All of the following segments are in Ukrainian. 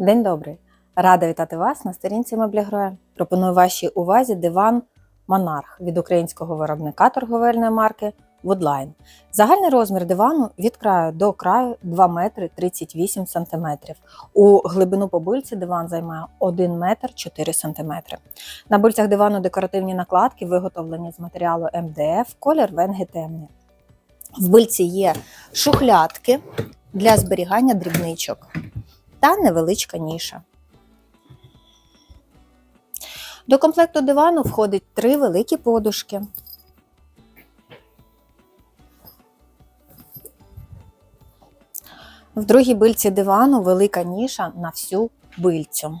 День добрий! Рада вітати вас на сторінці Меблігроя. Пропоную вашій увазі диван Монарх від українського виробника торговельної марки Woodline. Загальний розмір дивану від краю до краю 2 метри 38 см. У глибину по бильці диван займає 1 метр 4 см. На бильцях дивану декоративні накладки виготовлені з матеріалу МДФ, колір венги темний. В бильці є шухлядки для зберігання дрібничок та невеличка ніша. До комплекту дивану входить три великі подушки. В другій бильці дивану велика ніша на всю бильцю.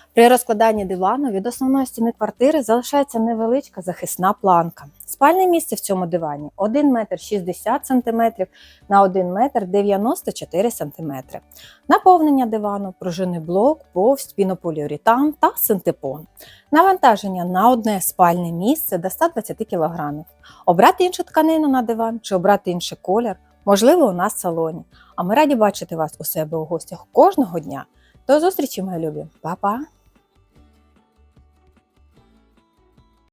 При розкладанні дивану від основної стіни квартири залишається невеличка захисна планка. Спальне місце в цьому дивані 1 метр 60 см на 1 метр 94 см. Наповнення дивану, пружинний блок, повсть, пінополіуретан та синтепон. Навантаження на одне спальне місце до 120 кг. Обрати іншу тканину на диван чи обрати інший колір можливо у нас в салоні. А ми раді бачити вас у себе у гостях кожного дня. До зустрічі, мої любі, Па-па!